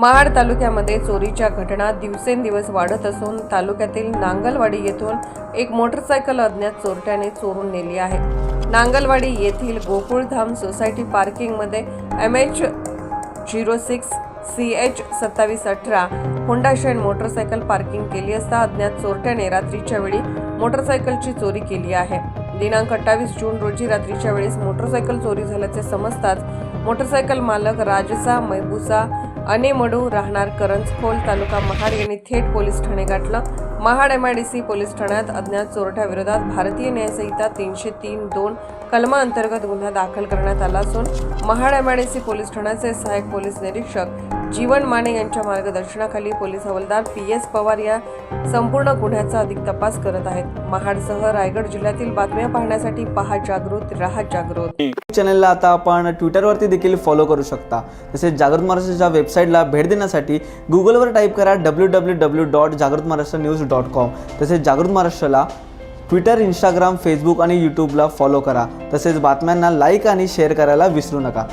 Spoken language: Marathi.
महाड तालुक्यामध्ये चोरीच्या घटना दिवसेंदिवस वाढत असून तालुक्यातील नांगलवाडी येथून एक मोटरसायकल अज्ञात चोरट्याने चोरून नेली आहे. नांगलवाडी येथील गोकुळधाम सोसायटी पार्किंगमध्ये M H zero six C H सत्तावीस अठरा होंडा शाईन मोटरसायकल पार्किंग केली असता अज्ञात चोरट्याने रात्रीच्या वेळी मोटरसायकलची चोरी केली आहे. दिनांक अठ्ठावीस जून रोजी रात्रीच्या वेळेस मोटरसायकल चोरी झाल्याचे समजताच मोटरसायकल मालक राजसा मैबुसा अनेमडू राहणार करंजखोल तालुका महाड यांनी थेट पोलीस ठाणे गाठलं. महाड एमआयडीसी पोलीस ठाण्यात अज्ञात चोरट्याविरोधात भारतीय न्यायसंहिता तीनशे तीन दोन कलमा अंतर्गत गुन्हा दाखल करण्यात आला असून महाड एमआयडीसी पोलीस ठाण्याचे सहाय्यक पोलीस निरीक्षक जीवन माने यांच्या मार्गदर्शनाखाली पोलीस हवालदार पी एस पवार या संपूर्ण गुन्ह्याचा अधिक तपास करत आहेत. महाडसह रायगड जिल्ह्यातील बातम्या पाहण्यासाठी पहा जागृत राहा जागृत. चॅनलला आता आपण ट्विटरवरती देखील फॉलो करू शकता. तसेच जागृत महाराष्ट्राच्या वेबसाईटला भेट देण्यासाठी गुगलवर टाईप करा W W W dot Jagrut Maharashtra news news dot com तसेच जागृत महाराष्ट्राला ट्विटर इंस्टाग्राम फेसबुक आणि यूट्यूबला फॉलो करा. तसेच बातम्यांना लाईक आणि शेअर करायला विसरू नका.